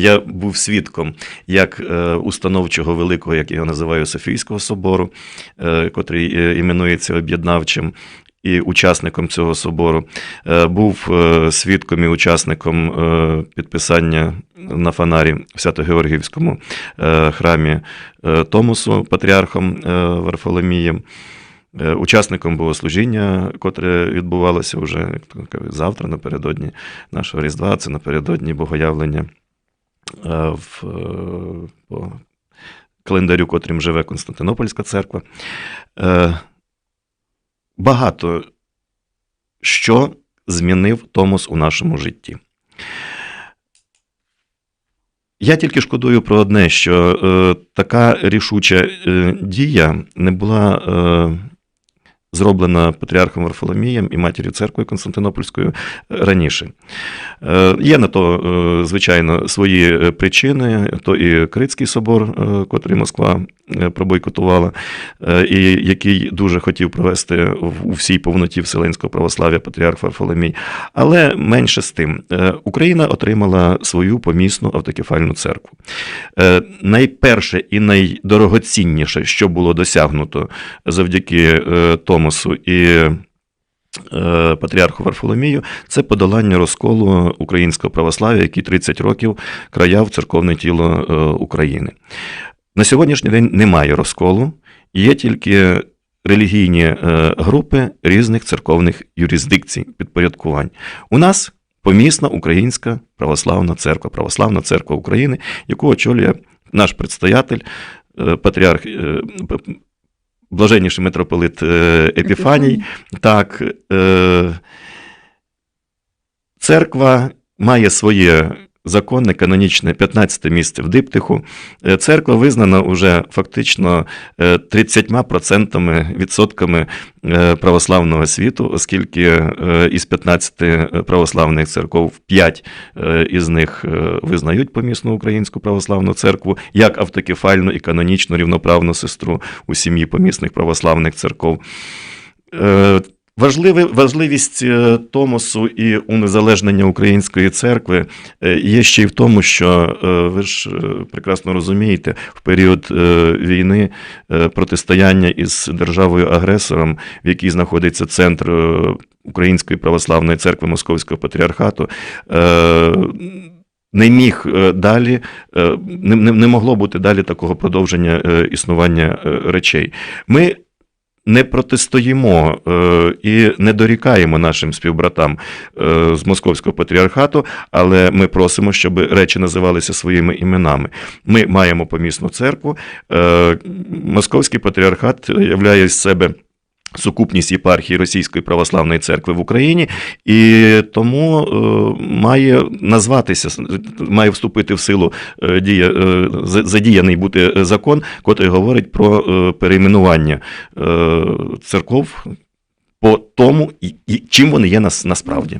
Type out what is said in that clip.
Я був свідком як е, установчого великого, як я його називаю, Софійського собору, е, котрий е, іменується об'єднавчим. І учасником цього собору був свідком і учасником підписання на фонарі в Свято-Георгіївському храмі Томосу патріархом Варфоломієм. Учасником богослужіння, котре відбувалося вже завтра, напередодні нашого Різдва, це напередодні богоявлення в, е, по календарю, котрим живе Константинопольська церква. Е, Багато що змінив Томос у нашому житті. Я тільки шкодую про одне, що е, така рішуча е, дія не була е, зроблена патріархом Варфоломієм і матір'ю церквою Константинопольською раніше. Е, Є на то, е, звичайно, свої е, причини. То і Критський собор, е, котрий Москва е, пробойкотувала, е, і який дуже хотів провести у всій повноті Вселенського православ'я патріарх Варфоломій. Але менше з тим, Е, Україна отримала свою помісну автокефальну церкву. Е, Найперше і найдорогоцінніше, що було досягнуто завдяки е, Томосу і е, патріарху Варфоломію, це подолання розколу українського православ'я, який 30 років краяв церковне тіло е, України. На сьогоднішній день немає розколу, є тільки релігійні е, групи різних церковних юрисдикцій, підпорядкувань. У нас помісна Українська православна церква, Православна церква України, яку очолює наш предстоятель, е, патріарх. е, Блаженніший митрополит Епіфаній, так, церква має своє законне, канонічне 15 місце в диптиху. Е, Церква визнана уже фактично е, 30% відсотками е, православного світу, оскільки е, із 15 православних церков 5 е, із них е, визнають помісну українську православну церкву як автокефальну і канонічну рівноправну сестру у сім'ї помісних православних церков. Важливе, важливість е, Томосу і унезалежнення української церкви е, є ще й в тому, що е, ви ж прекрасно розумієте, в період війни протистояння із державою-агресором, в якій знаходиться центр Української православної церкви Московського патріархату, не міг далі, не, не, могло бути далі такого продовження існування речей. Ми не протистоїмо е, і не дорікаємо нашим співбратам е, з московського патріархату, але ми просимо, щоб речі називалися своїми іменами. Ми маємо помісну церкву. Е, московський патріархат являє з себе. Сукупність єпархії Російської православної церкви в Україні, і тому е, має назватися, має вступити в силу е, дія, е, задіяний бути закон, котрий говорить про перейменування церков по тому, чим вони є нас, насправді.